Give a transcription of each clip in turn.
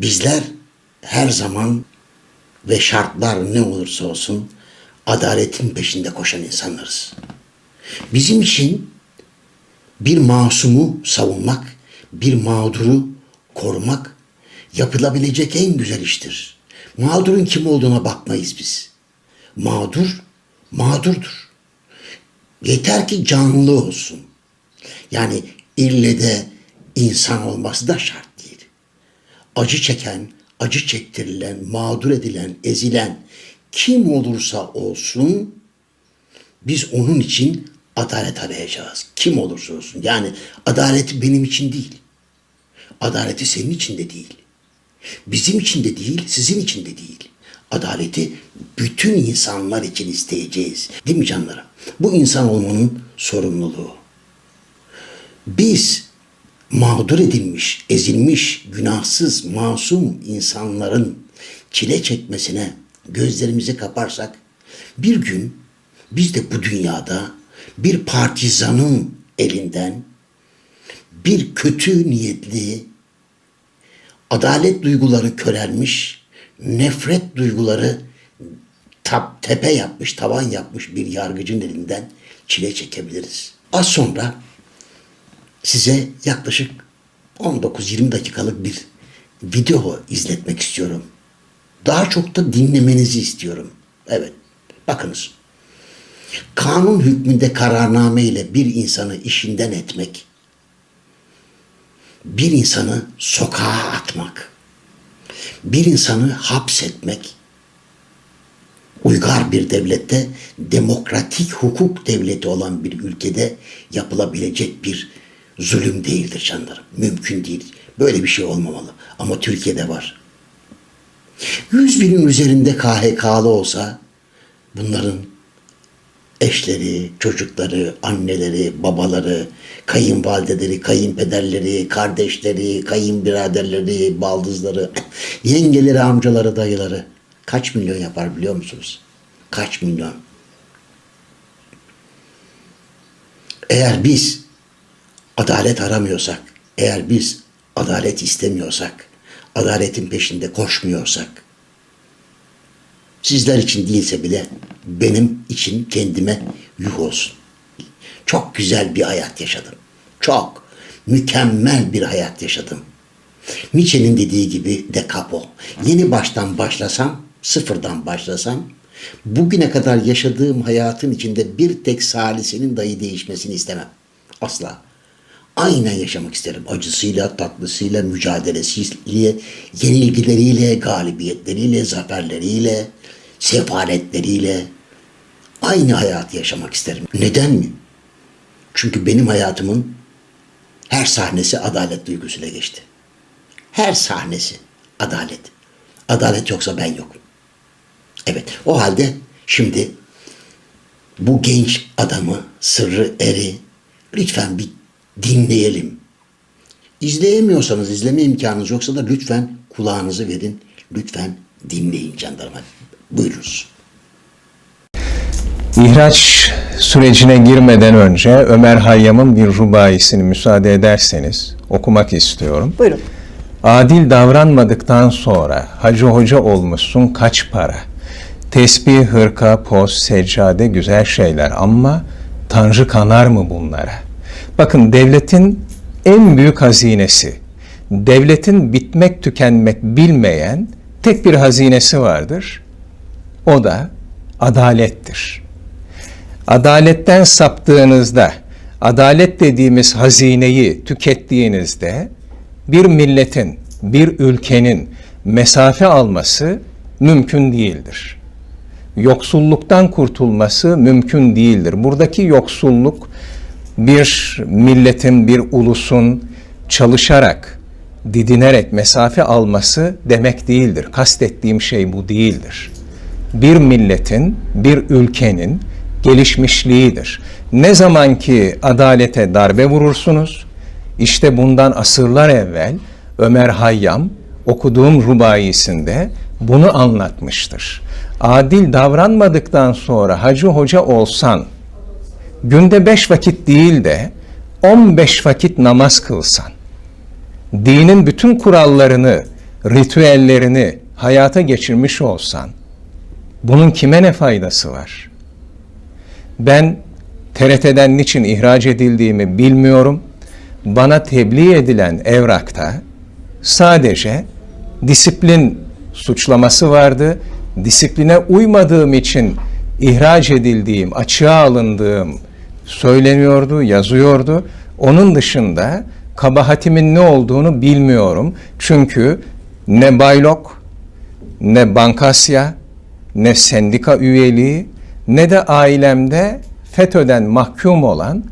Bizler her zaman ve şartlar ne olursa olsun adaletin peşinde koşan insanlarız. Bizim için bir masumu savunmak, bir mağduru korumak yapılabilecek en güzel iştir. Mağdurun kim olduğuna bakmayız biz. Mağdur, mağdurdur. Yeter ki canlı olsun. Yani ille de insan olması da şart. Acı çeken, acı çektirilen, mağdur edilen, ezilen kim olursa olsun biz onun için adalet arayacağız. Kim olursa olsun. Yani adaleti benim için değil. Adaleti senin için de değil. Bizim için de değil, sizin için de değil. Adaleti bütün insanlar için isteyeceğiz. Değil mi canlarım? Bu insan olmanın sorumluluğu. Biz mağdur edilmiş, ezilmiş, günahsız, masum insanların çile çekmesine gözlerimizi kaparsak bir gün biz de bu dünyada bir partizanın elinden bir kötü niyetli adalet duyguları körelmiş, nefret duyguları tap, tepe yapmış, tavan yapmış bir yargıcın elinden çile çekebiliriz. Az sonra size yaklaşık 19-20 dakikalık bir video izletmek istiyorum. Daha çok da dinlemenizi istiyorum. Evet, bakınız. Kanun hükmünde kararname ile bir insanı işinden etmek, bir insanı sokağa atmak, bir insanı hapsetmek, uygar bir devlette, demokratik hukuk devleti olan bir ülkede yapılabilecek bir zulüm değildir canlarım. Mümkün değil. Böyle bir şey olmamalı. Ama Türkiye'de var. 100 binin üzerinde KHK'lı olsa bunların eşleri, çocukları, anneleri, babaları, kayınvalideleri, kayınpederleri, kardeşleri, kayınbiraderleri, baldızları, yengeleri, amcaları, dayıları kaç milyon yapar biliyor musunuz? Kaç milyon? Eğer biz adalet aramıyorsak, eğer biz adalet istemiyorsak, adaletin peşinde koşmuyorsak, sizler için değilse bile benim için kendime yuh olsun. Çok güzel bir hayat yaşadım. Çok mükemmel bir hayat yaşadım. Nietzsche'nin dediği gibi de capo. Yeni baştan başlasam, sıfırdan başlasam, bugüne kadar yaşadığım hayatın içinde bir tek salisenin dahi değişmesini istemem. Asla. Aynen yaşamak isterim. Acısıyla, tatlısıyla, mücadelesiyle, yenilgileriyle, galibiyetleriyle, zaferleriyle, sefaletleriyle aynı hayatı yaşamak isterim. Neden mi? Çünkü benim hayatımın her sahnesi adalet duygusuyla geçti. Her sahnesi adalet. Adalet yoksa ben yokum. Evet o halde şimdi bu genç adamı, sırrı eri lütfen bir dinleyelim. İzleyemiyorsanız, izleme imkanınız yoksa da lütfen kulağınızı verin. Lütfen dinleyin jandarma. Buyurunuz. İhraç sürecine girmeden önce Ömer Hayyam'ın bir rubayisini müsaade ederseniz okumak istiyorum. Buyurun. Adil davranmadıktan sonra hacı hoca olmuşsun kaç para? Tesbih, hırka, poz, seccade güzel şeyler ama Tanrı kanar mı bunlara? Bakın devletin en büyük hazinesi, devletin bitmek tükenmek bilmeyen tek bir hazinesi vardır. O da adalettir. Adaletten saptığınızda, adalet dediğimiz hazineyi tükettiğinizde bir milletin, bir ülkenin mesafe alması mümkün değildir. Yoksulluktan kurtulması mümkün değildir. Buradaki yoksulluk bir milletin, bir ulusun çalışarak, didinerek mesafe alması demek değildir. Kastettiğim şey bu değildir. Bir milletin, bir ülkenin gelişmişliğidir. Ne zaman ki adalete darbe vurursunuz, işte bundan asırlar evvel Ömer Hayyam okuduğum rubayisinde bunu anlatmıştır. Adil davranmadıktan sonra hacı hoca olsan, günde beş vakit değil de on beş vakit namaz kılsan, dinin bütün kurallarını ritüellerini hayata geçirmiş olsan bunun kime ne faydası var? Ben TRT'den niçin ihraç edildiğimi bilmiyorum. Bana tebliğ edilen evrakta sadece disiplin suçlaması vardı. Disipline uymadığım için ihraç edildiğim, açığa alındığım söyleniyordu, yazıyordu. Onun dışında kabahatimin ne olduğunu bilmiyorum. Çünkü ne baylok, ne bankasya, ne sendika üyeliği, ne de ailemde FETÖ'den mahkum olan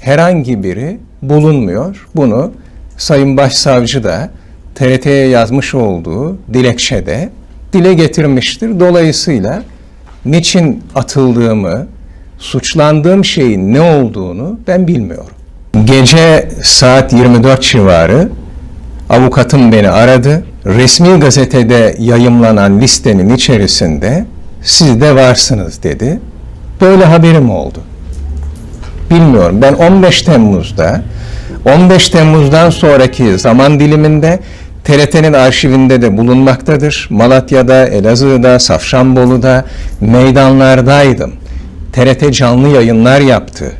herhangi biri bulunmuyor. Bunu Sayın Başsavcı da TRT'ye yazmış olduğu dilekçede dile getirmiştir. Dolayısıyla niçin atıldığımı, suçlandığım şeyin ne olduğunu ben bilmiyorum. Gece saat 24 civarı avukatım beni aradı. Resmi gazetede yayımlanan listenin içerisinde siz de varsınız dedi. Böyle haberim oldu. Bilmiyorum. Ben 15 Temmuz'da 15 Temmuz'dan sonraki zaman diliminde TRT'nin arşivinde de bulunmaktadır. Malatya'da, Elazığ'da, Safranbolu'da meydanlardaydım. TRT canlı yayınlar yaptı.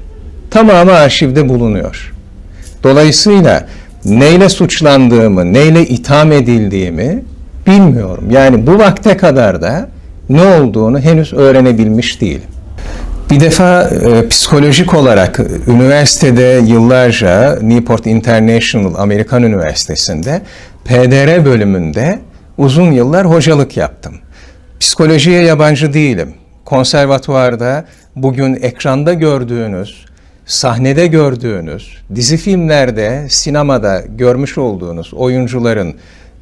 Tamamı arşivde bulunuyor. Dolayısıyla neyle suçlandığımı, neyle itham edildiğimi bilmiyorum. Yani bu vakte kadar da ne olduğunu henüz öğrenebilmiş değilim. Bir defa e, psikolojik olarak üniversitede yıllarca Newport International Amerikan Üniversitesi'nde PDR bölümünde uzun yıllar hocalık yaptım. Psikolojiye yabancı değilim. Konservatuvarda bugün ekranda gördüğünüz, sahnede gördüğünüz, dizi filmlerde, sinemada görmüş olduğunuz oyuncuların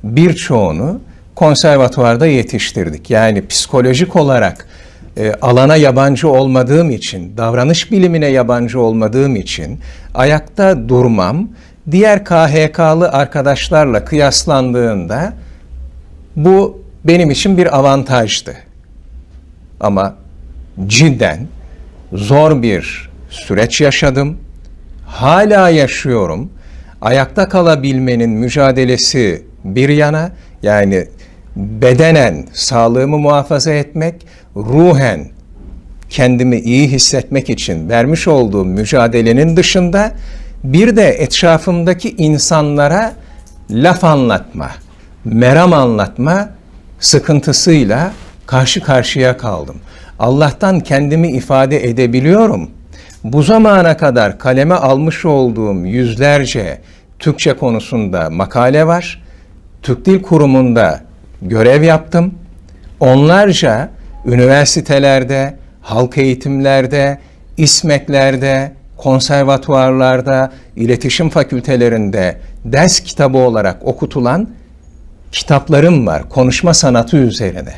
birçoğunu konservatuvarda yetiştirdik. Yani psikolojik olarak e, alana yabancı olmadığım için, davranış bilimine yabancı olmadığım için ayakta durmam diğer KHK'lı arkadaşlarla kıyaslandığında bu benim için bir avantajdı. Ama cidden zor bir süreç yaşadım. Hala yaşıyorum. Ayakta kalabilmenin mücadelesi bir yana yani bedenen sağlığımı muhafaza etmek, ruhen kendimi iyi hissetmek için vermiş olduğum mücadelenin dışında bir de etrafımdaki insanlara laf anlatma, meram anlatma sıkıntısıyla karşı karşıya kaldım. Allah'tan kendimi ifade edebiliyorum. Bu zamana kadar kaleme almış olduğum yüzlerce Türkçe konusunda makale var. Türk Dil Kurumu'nda görev yaptım. Onlarca üniversitelerde, halk eğitimlerde, İSMEK'lerde, konservatuvarlarda, iletişim fakültelerinde ders kitabı olarak okutulan kitaplarım var konuşma sanatı üzerine,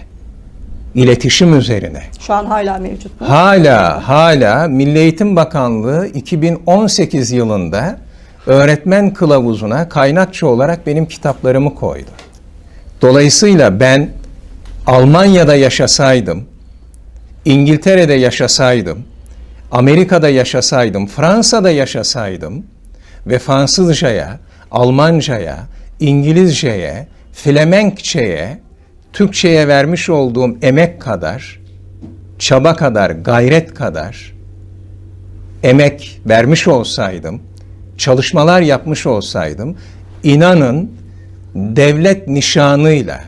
iletişim üzerine. Şu an hala mevcut mu? Hala hala Milli Eğitim Bakanlığı 2018 yılında öğretmen kılavuzuna kaynakçı olarak benim kitaplarımı koydu. Dolayısıyla ben Almanya'da yaşasaydım, İngiltere'de yaşasaydım, Amerika'da yaşasaydım, Fransa'da yaşasaydım ve Fransızcaya, Almancaya, İngilizceye, Flemenkçeye, Türkçeye vermiş olduğum emek kadar, çaba kadar, gayret kadar emek vermiş olsaydım, çalışmalar yapmış olsaydım, inanın devlet nişanıyla,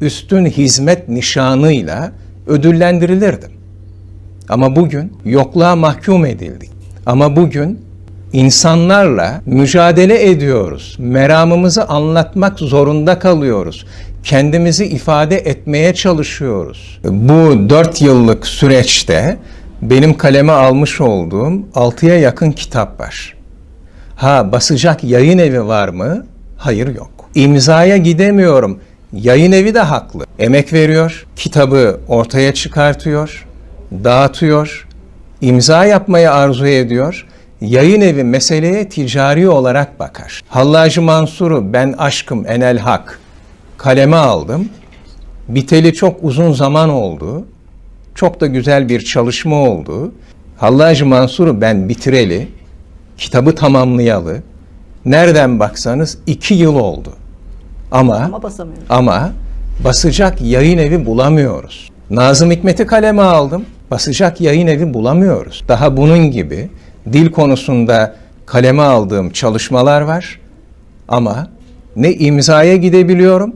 üstün hizmet nişanıyla ödüllendirilirdim. Ama bugün yokluğa mahkum edildik. Ama bugün insanlarla mücadele ediyoruz. Meramımızı anlatmak zorunda kalıyoruz. Kendimizi ifade etmeye çalışıyoruz. Bu dört yıllık süreçte benim kaleme almış olduğum altıya yakın kitap var. Ha basacak yayın evi var mı? Hayır yok. İmzaya gidemiyorum. Yayın evi de haklı. Emek veriyor, kitabı ortaya çıkartıyor, dağıtıyor, imza yapmayı arzu ediyor. Yayın evi meseleye ticari olarak bakar. Hallacı Mansur'u ben aşkım enel hak kaleme aldım. Biteli çok uzun zaman oldu. Çok da güzel bir çalışma oldu. Hallacı Mansur'u ben bitireli, kitabı tamamlayalı. Nereden baksanız iki yıl oldu. Ama Ama basamıyoruz. ama basacak yayın evi bulamıyoruz. Nazım Hikmet'i kaleme aldım. Basacak yayın evi bulamıyoruz. Daha bunun gibi dil konusunda kaleme aldığım çalışmalar var. Ama ne imzaya gidebiliyorum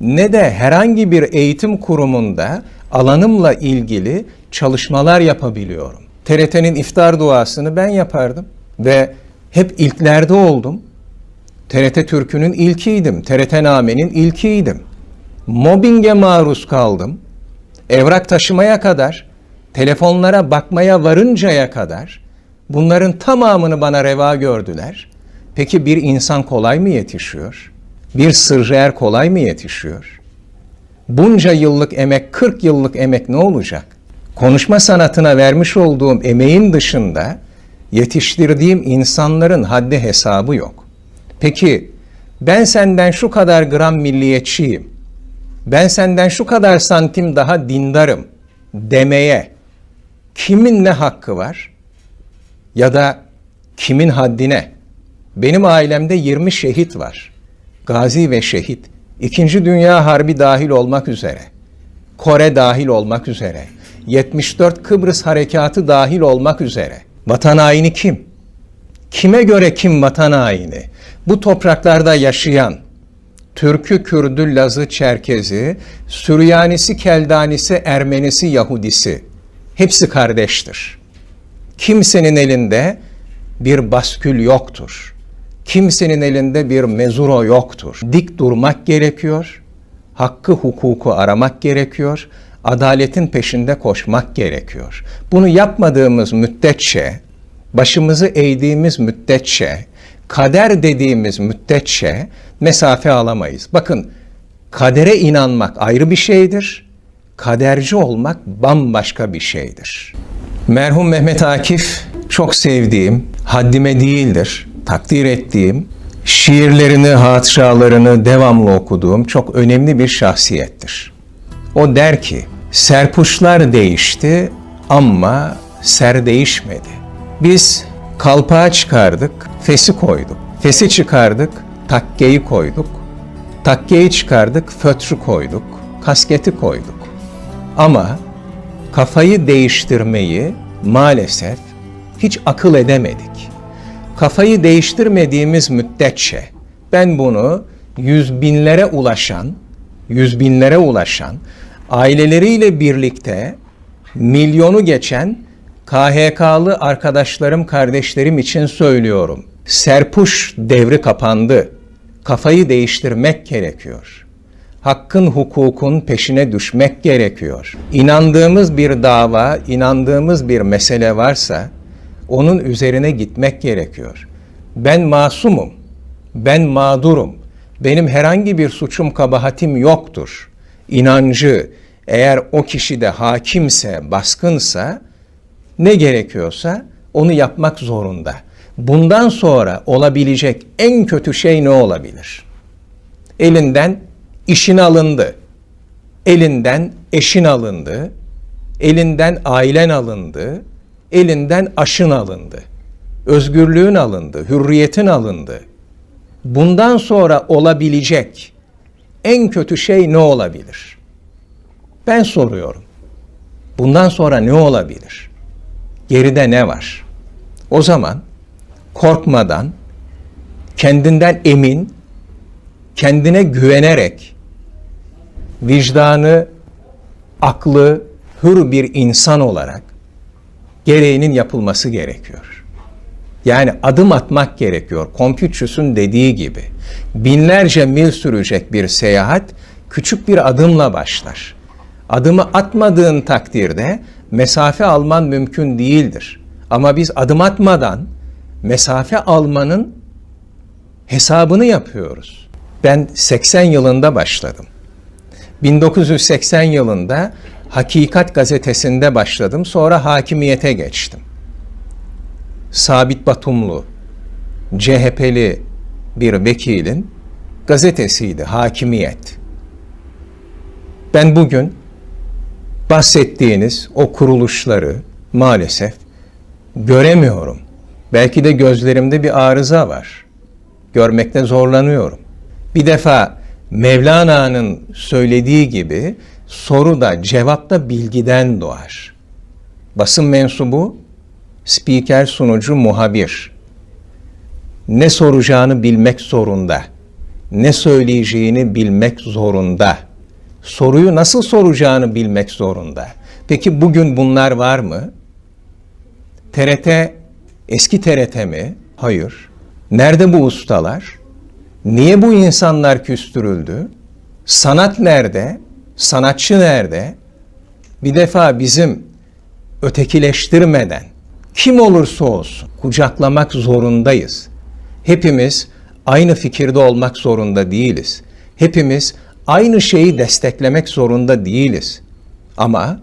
ne de herhangi bir eğitim kurumunda alanımla ilgili çalışmalar yapabiliyorum. TRT'nin iftar duasını ben yapardım ve hep ilklerde oldum. TRT Türk'ünün ilkiydim. TRT Name'nin ilkiydim. Mobbinge maruz kaldım. Evrak taşımaya kadar, telefonlara bakmaya varıncaya kadar bunların tamamını bana reva gördüler. Peki bir insan kolay mı yetişiyor? Bir sırrıer kolay mı yetişiyor? Bunca yıllık emek, 40 yıllık emek ne olacak? Konuşma sanatına vermiş olduğum emeğin dışında yetiştirdiğim insanların haddi hesabı yok. Peki ben senden şu kadar gram milliyetçiyim. Ben senden şu kadar santim daha dindarım demeye kimin ne hakkı var? Ya da kimin haddine? Benim ailemde 20 şehit var. Gazi ve şehit. İkinci Dünya Harbi dahil olmak üzere. Kore dahil olmak üzere. 74 Kıbrıs Harekatı dahil olmak üzere. Vatan haini kim? Kime göre kim vatan haini? Bu topraklarda yaşayan, Türkü, Kürdü, Lazı, Çerkezi, Süryanisi, Keldanisi, Ermenisi, Yahudisi hepsi kardeştir. Kimsenin elinde bir baskül yoktur. Kimsenin elinde bir mezuro yoktur. Dik durmak gerekiyor. Hakkı hukuku aramak gerekiyor. Adaletin peşinde koşmak gerekiyor. Bunu yapmadığımız müddetçe, başımızı eğdiğimiz müddetçe, kader dediğimiz müddetçe mesafe alamayız. Bakın kadere inanmak ayrı bir şeydir. Kaderci olmak bambaşka bir şeydir. Merhum Mehmet Akif çok sevdiğim, haddime değildir, takdir ettiğim, şiirlerini, hatıralarını devamlı okuduğum çok önemli bir şahsiyettir. O der ki, serpuşlar değişti ama ser değişmedi. Biz kalpağı çıkardık, fesi koyduk. Fesi çıkardık, takkeyi koyduk. Takkeyi çıkardık, fötrü koyduk, kasketi koyduk. Ama kafayı değiştirmeyi maalesef hiç akıl edemedik. Kafayı değiştirmediğimiz müddetçe ben bunu yüz binlere ulaşan, yüz binlere ulaşan, aileleriyle birlikte milyonu geçen KHK'lı arkadaşlarım, kardeşlerim için söylüyorum. Serpuş devri kapandı. Kafayı değiştirmek gerekiyor hakkın hukukun peşine düşmek gerekiyor. İnandığımız bir dava, inandığımız bir mesele varsa onun üzerine gitmek gerekiyor. Ben masumum. Ben mağdurum. Benim herhangi bir suçum, kabahatim yoktur. İnancı eğer o kişide hakimse, baskınsa ne gerekiyorsa onu yapmak zorunda. Bundan sonra olabilecek en kötü şey ne olabilir? Elinden işin alındı. Elinden eşin alındı. Elinden ailen alındı. Elinden aşın alındı. Özgürlüğün alındı, hürriyetin alındı. Bundan sonra olabilecek en kötü şey ne olabilir? Ben soruyorum. Bundan sonra ne olabilir? Geride ne var? O zaman korkmadan, kendinden emin, kendine güvenerek vicdanı, aklı hür bir insan olarak gereğinin yapılması gerekiyor. Yani adım atmak gerekiyor. Konfüçyüs'ün dediği gibi binlerce mil sürecek bir seyahat küçük bir adımla başlar. Adımı atmadığın takdirde mesafe alman mümkün değildir. Ama biz adım atmadan mesafe almanın hesabını yapıyoruz. Ben 80 yılında başladım. 1980 yılında Hakikat gazetesinde başladım. Sonra hakimiyete geçtim. Sabit Batumlu, CHP'li bir vekilin gazetesiydi Hakimiyet. Ben bugün bahsettiğiniz o kuruluşları maalesef göremiyorum. Belki de gözlerimde bir arıza var. Görmekte zorlanıyorum. Bir defa Mevlana'nın söylediği gibi soru da cevap da bilgiden doğar. Basın mensubu, spiker, sunucu, muhabir. Ne soracağını bilmek zorunda. Ne söyleyeceğini bilmek zorunda. Soruyu nasıl soracağını bilmek zorunda. Peki bugün bunlar var mı? TRT eski TRT mi? Hayır. Nerede bu ustalar? Niye bu insanlar küstürüldü? Sanat nerede? Sanatçı nerede? Bir defa bizim ötekileştirmeden kim olursa olsun kucaklamak zorundayız. Hepimiz aynı fikirde olmak zorunda değiliz. Hepimiz aynı şeyi desteklemek zorunda değiliz. Ama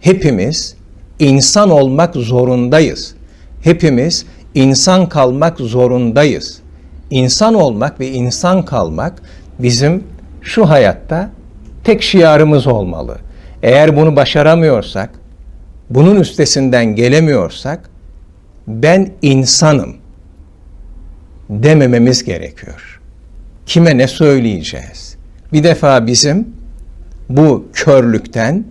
hepimiz insan olmak zorundayız. Hepimiz insan kalmak zorundayız. İnsan olmak ve insan kalmak bizim şu hayatta tek şiarımız olmalı. Eğer bunu başaramıyorsak, bunun üstesinden gelemiyorsak ben insanım demememiz gerekiyor. Kime ne söyleyeceğiz? Bir defa bizim bu körlükten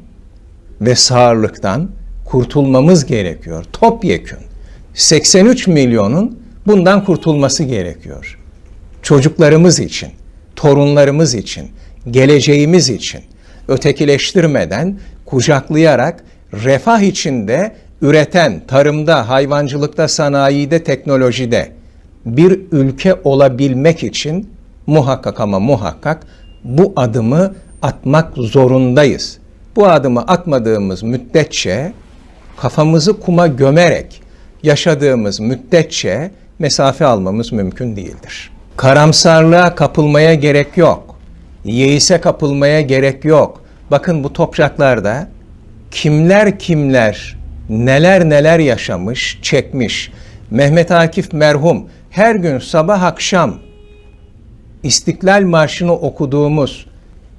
ve sağırlıktan kurtulmamız gerekiyor. Topyekün. 83 milyonun bundan kurtulması gerekiyor. Çocuklarımız için, torunlarımız için, geleceğimiz için ötekileştirmeden, kucaklayarak refah içinde üreten, tarımda, hayvancılıkta, sanayide, teknolojide bir ülke olabilmek için muhakkak ama muhakkak bu adımı atmak zorundayız. Bu adımı atmadığımız müddetçe kafamızı kuma gömerek yaşadığımız müddetçe mesafe almamız mümkün değildir. Karamsarlığa kapılmaya gerek yok. Yeise kapılmaya gerek yok. Bakın bu topraklarda kimler kimler neler neler yaşamış, çekmiş. Mehmet Akif merhum her gün sabah akşam İstiklal Marşı'nı okuduğumuz,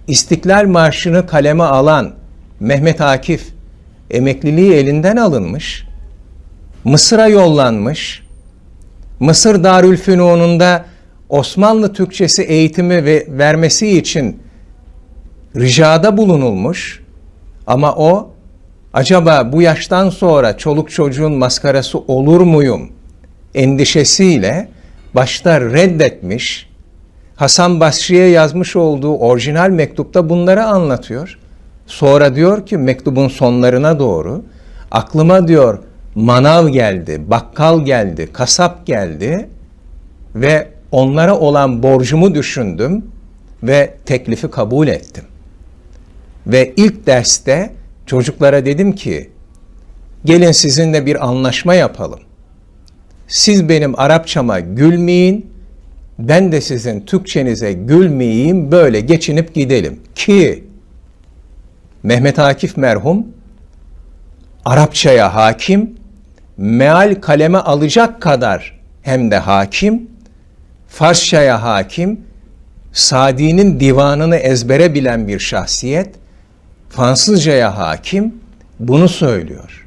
İstiklal Marşı'nı kaleme alan Mehmet Akif emekliliği elinden alınmış, Mısır'a yollanmış, Mısır Darülfünun'unda Osmanlı Türkçesi eğitimi ve vermesi için ricada bulunulmuş ama o acaba bu yaştan sonra çoluk çocuğun maskarası olur muyum endişesiyle başta reddetmiş. Hasan Basri'ye yazmış olduğu orijinal mektupta bunları anlatıyor. Sonra diyor ki mektubun sonlarına doğru aklıma diyor manav geldi, bakkal geldi, kasap geldi ve onlara olan borcumu düşündüm ve teklifi kabul ettim. Ve ilk derste çocuklara dedim ki gelin sizinle bir anlaşma yapalım. Siz benim Arapçama gülmeyin, ben de sizin Türkçenize gülmeyeyim, böyle geçinip gidelim. Ki Mehmet Akif merhum Arapçaya hakim, meal kaleme alacak kadar hem de hakim, Farsçaya hakim, Sadi'nin divanını ezbere bilen bir şahsiyet, Fransızcaya hakim bunu söylüyor.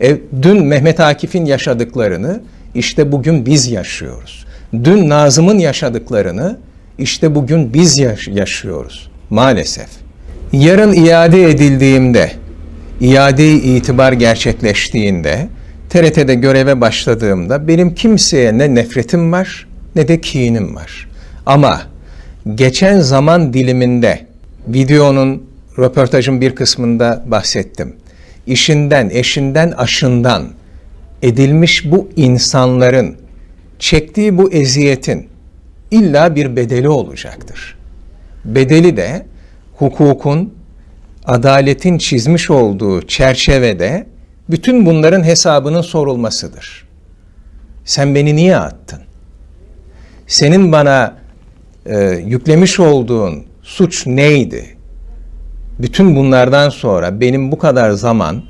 E, dün Mehmet Akif'in yaşadıklarını işte bugün biz yaşıyoruz. Dün Nazım'ın yaşadıklarını işte bugün biz yaş- yaşıyoruz maalesef. Yarın iade edildiğimde, iade itibar gerçekleştiğinde, TRT'de göreve başladığımda benim kimseye ne nefretim var ne de kinim var. Ama geçen zaman diliminde videonun röportajın bir kısmında bahsettim. İşinden, eşinden, aşından edilmiş bu insanların çektiği bu eziyetin illa bir bedeli olacaktır. Bedeli de hukukun, adaletin çizmiş olduğu çerçevede bütün bunların hesabının sorulmasıdır. Sen beni niye attın? Senin bana e, yüklemiş olduğun suç neydi? Bütün bunlardan sonra benim bu kadar zaman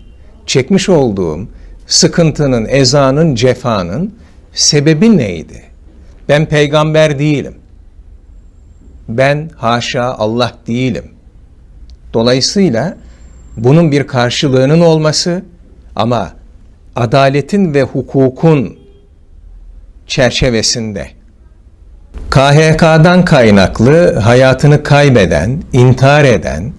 çekmiş olduğum sıkıntının, ezanın, cefanın sebebi neydi? Ben peygamber değilim. Ben haşa Allah değilim. Dolayısıyla bunun bir karşılığının olması ama adaletin ve hukukun çerçevesinde KHK'dan kaynaklı hayatını kaybeden, intihar eden,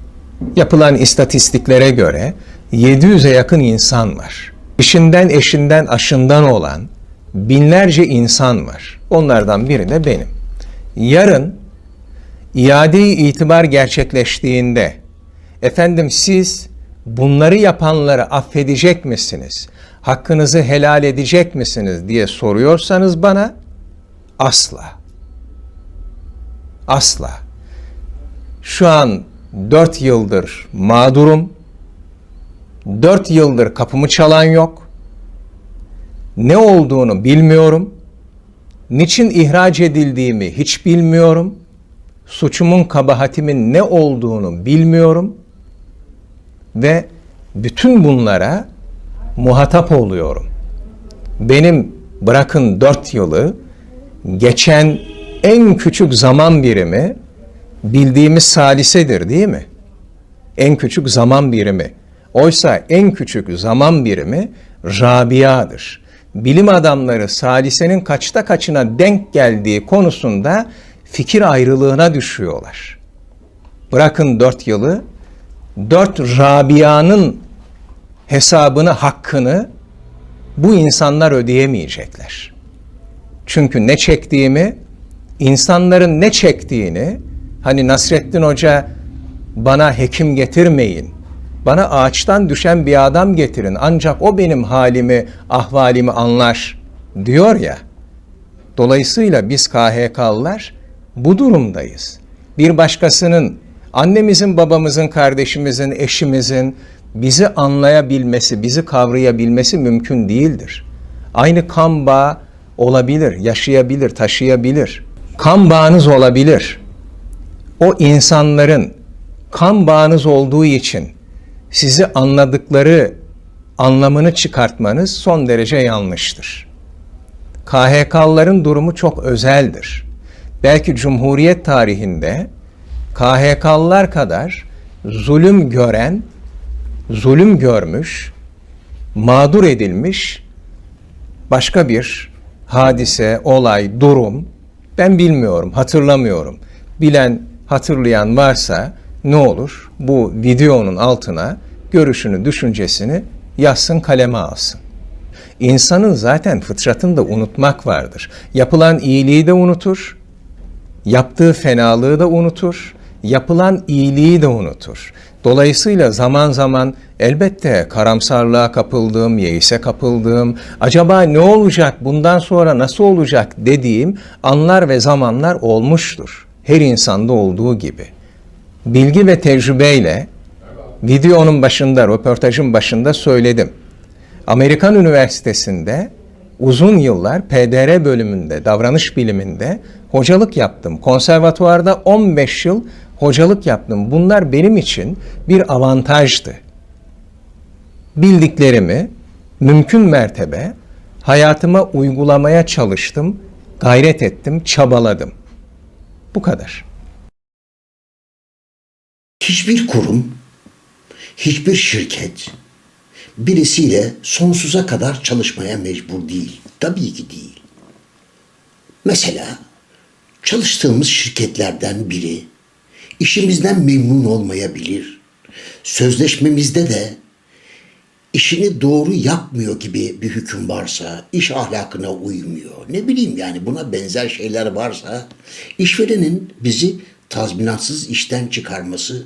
yapılan istatistiklere göre 700'e yakın insan var. İşinden, eşinden, aşından olan binlerce insan var. Onlardan biri de benim. Yarın iade-i itibar gerçekleştiğinde efendim siz bunları yapanları affedecek misiniz? Hakkınızı helal edecek misiniz diye soruyorsanız bana asla. Asla. Şu an 4 yıldır mağdurum. 4 yıldır kapımı çalan yok. Ne olduğunu bilmiyorum. Niçin ihraç edildiğimi hiç bilmiyorum. Suçumun, kabahatimin ne olduğunu bilmiyorum. Ve bütün bunlara muhatap oluyorum. Benim bırakın 4 yılı geçen en küçük zaman birimi bildiğimiz salisedir değil mi? En küçük zaman birimi. Oysa en küçük zaman birimi Rabia'dır. Bilim adamları salisenin kaçta kaçına denk geldiği konusunda fikir ayrılığına düşüyorlar. Bırakın dört yılı, dört Rabia'nın hesabını, hakkını bu insanlar ödeyemeyecekler. Çünkü ne çektiğimi, insanların ne çektiğini, hani Nasrettin Hoca bana hekim getirmeyin, bana ağaçtan düşen bir adam getirin ancak o benim halimi, ahvalimi anlar diyor ya. Dolayısıyla biz KHK'lılar bu durumdayız. Bir başkasının, annemizin, babamızın, kardeşimizin, eşimizin bizi anlayabilmesi, bizi kavrayabilmesi mümkün değildir. Aynı kan bağı olabilir, yaşayabilir, taşıyabilir. Kan bağınız olabilir. O insanların kan bağınız olduğu için sizi anladıkları anlamını çıkartmanız son derece yanlıştır. KHK'lıların durumu çok özeldir. Belki Cumhuriyet tarihinde KHK'lılar kadar zulüm gören, zulüm görmüş, mağdur edilmiş başka bir hadise, olay, durum ben bilmiyorum, hatırlamıyorum. Bilen, hatırlayan varsa ne olur bu videonun altına görüşünü, düşüncesini yazsın, kaleme alsın. İnsanın zaten fıtratında unutmak vardır. Yapılan iyiliği de unutur, yaptığı fenalığı da unutur, yapılan iyiliği de unutur. Dolayısıyla zaman zaman elbette karamsarlığa kapıldığım, yeise kapıldığım, acaba ne olacak, bundan sonra nasıl olacak dediğim anlar ve zamanlar olmuştur. Her insanda olduğu gibi. Bilgi ve tecrübeyle videonun başında, röportajın başında söyledim. Amerikan Üniversitesi'nde uzun yıllar PDR bölümünde, davranış biliminde hocalık yaptım. Konservatuvarda 15 yıl hocalık yaptım. Bunlar benim için bir avantajdı. Bildiklerimi mümkün mertebe hayatıma uygulamaya çalıştım, gayret ettim, çabaladım. Bu kadar. Hiçbir kurum, hiçbir şirket birisiyle sonsuza kadar çalışmaya mecbur değil. Tabii ki değil. Mesela çalıştığımız şirketlerden biri işimizden memnun olmayabilir. Sözleşmemizde de işini doğru yapmıyor gibi bir hüküm varsa, iş ahlakına uymuyor. Ne bileyim yani buna benzer şeyler varsa işverenin bizi tazminatsız işten çıkarması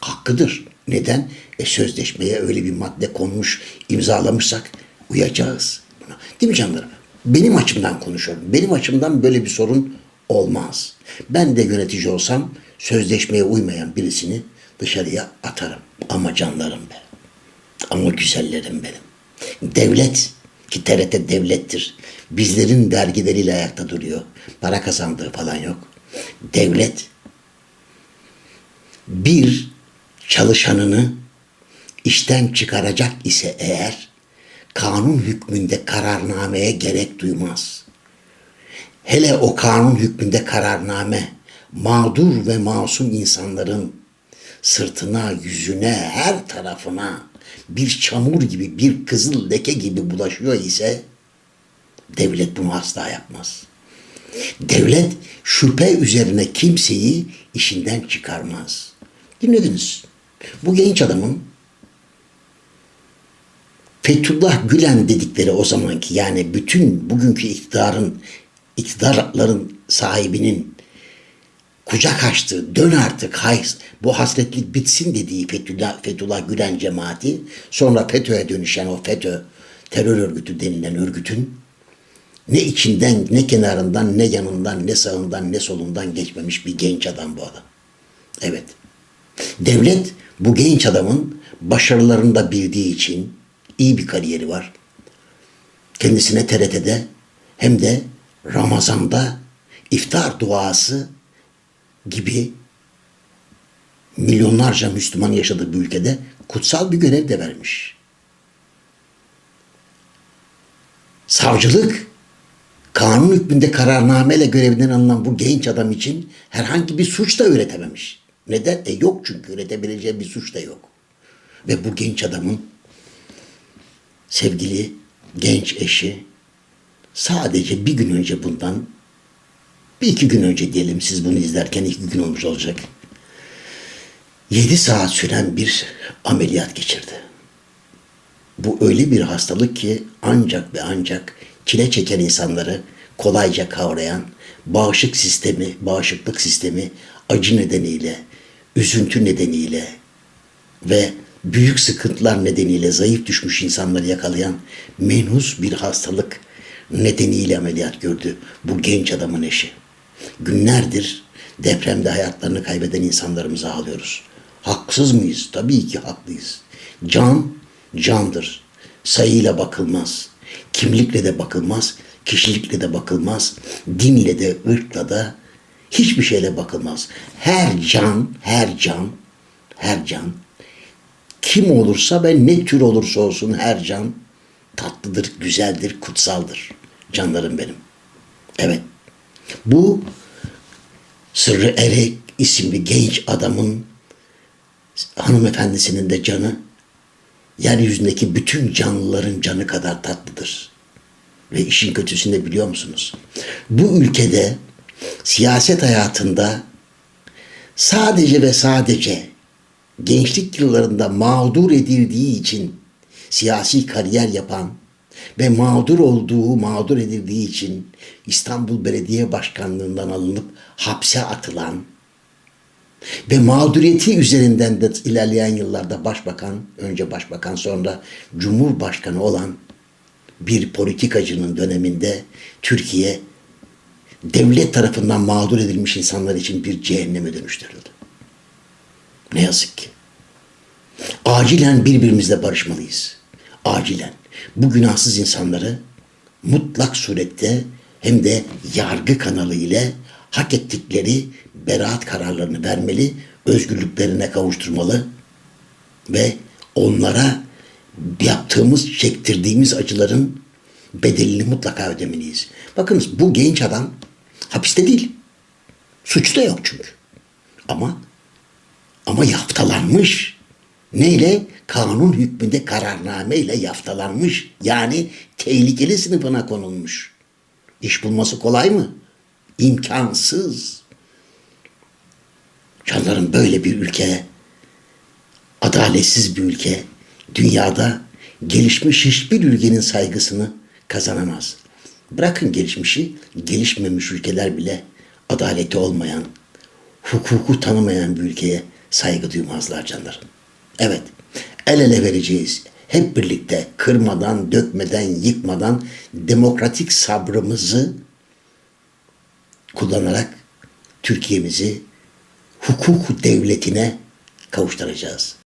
hakkıdır. Neden? E sözleşmeye öyle bir madde konmuş, imzalamışsak uyacağız. Buna. Değil mi canlarım? Benim açımdan konuşuyorum. Benim açımdan böyle bir sorun olmaz. Ben de yönetici olsam sözleşmeye uymayan birisini dışarıya atarım. Ama canlarım be. Ama güzellerim benim. Devlet ki TRT devlettir. Bizlerin dergileriyle ayakta duruyor. Para kazandığı falan yok. Devlet bir çalışanını işten çıkaracak ise eğer kanun hükmünde kararnameye gerek duymaz. Hele o kanun hükmünde kararname mağdur ve masum insanların sırtına, yüzüne, her tarafına bir çamur gibi, bir kızıl leke gibi bulaşıyor ise devlet bunu asla yapmaz. Devlet şüphe üzerine kimseyi işinden çıkarmaz. Dinlediniz. Bu genç adamın Fethullah Gülen dedikleri o zamanki yani bütün bugünkü iktidarın iktidarların sahibinin kucak açtığı dön artık hay bu hasretlik bitsin dediği Fethullah, Fethullah Gülen cemaati sonra FETÖ'ye dönüşen o FETÖ terör örgütü denilen örgütün ne içinden ne kenarından ne yanından ne sağından ne solundan geçmemiş bir genç adam bu adam. Evet. Devlet bu genç adamın başarılarını da bildiği için iyi bir kariyeri var. Kendisine TRT'de hem de Ramazan'da iftar duası gibi milyonlarca Müslüman yaşadığı bir ülkede kutsal bir görev de vermiş. Savcılık kanun hükmünde kararnameyle görevinden alınan bu genç adam için herhangi bir suç da üretememiş. Neden? E yok çünkü üretebileceği bir suç da yok. Ve bu genç adamın sevgili genç eşi sadece bir gün önce bundan bir iki gün önce diyelim siz bunu izlerken iki gün olmuş olacak. Yedi saat süren bir ameliyat geçirdi. Bu öyle bir hastalık ki ancak ve ancak çile çeken insanları kolayca kavrayan bağışık sistemi, bağışıklık sistemi acı nedeniyle, üzüntü nedeniyle ve büyük sıkıntılar nedeniyle zayıf düşmüş insanları yakalayan menhus bir hastalık nedeniyle ameliyat gördü bu genç adamın eşi. Günlerdir depremde hayatlarını kaybeden insanlarımıza ağlıyoruz. Haksız mıyız? Tabii ki haklıyız. Can, candır. Sayıyla bakılmaz. Kimlikle de bakılmaz. Kişilikle de bakılmaz. Dinle de, ırkla da, hiçbir şeyle bakılmaz. Her can, her can, her can kim olursa ve ne tür olursa olsun her can tatlıdır, güzeldir, kutsaldır. Canlarım benim. Evet. Bu Sırrı Erek isimli genç adamın hanımefendisinin de canı yeryüzündeki bütün canlıların canı kadar tatlıdır. Ve işin kötüsünü de biliyor musunuz? Bu ülkede siyaset hayatında sadece ve sadece gençlik yıllarında mağdur edildiği için siyasi kariyer yapan ve mağdur olduğu, mağdur edildiği için İstanbul Belediye Başkanlığından alınıp hapse atılan ve mağduriyeti üzerinden de ilerleyen yıllarda başbakan, önce başbakan sonra cumhurbaşkanı olan bir politikacının döneminde Türkiye devlet tarafından mağdur edilmiş insanlar için bir cehenneme dönüştürüldü. Ne yazık ki. Acilen birbirimizle barışmalıyız. Acilen. Bu günahsız insanları mutlak surette hem de yargı kanalı ile hak ettikleri beraat kararlarını vermeli, özgürlüklerine kavuşturmalı ve onlara yaptığımız, çektirdiğimiz acıların bedelini mutlaka ödemeliyiz. Bakınız bu genç adam hapiste değil. Suçu da yok çünkü. Ama ama yaftalanmış. Neyle? Kanun hükmünde kararnameyle yaftalanmış. Yani tehlikeli sınıfına konulmuş. İş bulması kolay mı? İmkansız. Canlarım böyle bir ülke, adaletsiz bir ülke, dünyada gelişmiş hiçbir ülkenin saygısını kazanamaz. Bırakın gelişmişi, gelişmemiş ülkeler bile adaleti olmayan, hukuku tanımayan bir ülkeye saygı duymazlar canlarım. Evet, el ele vereceğiz. Hep birlikte kırmadan, dökmeden, yıkmadan demokratik sabrımızı kullanarak Türkiye'mizi hukuk devletine kavuşturacağız.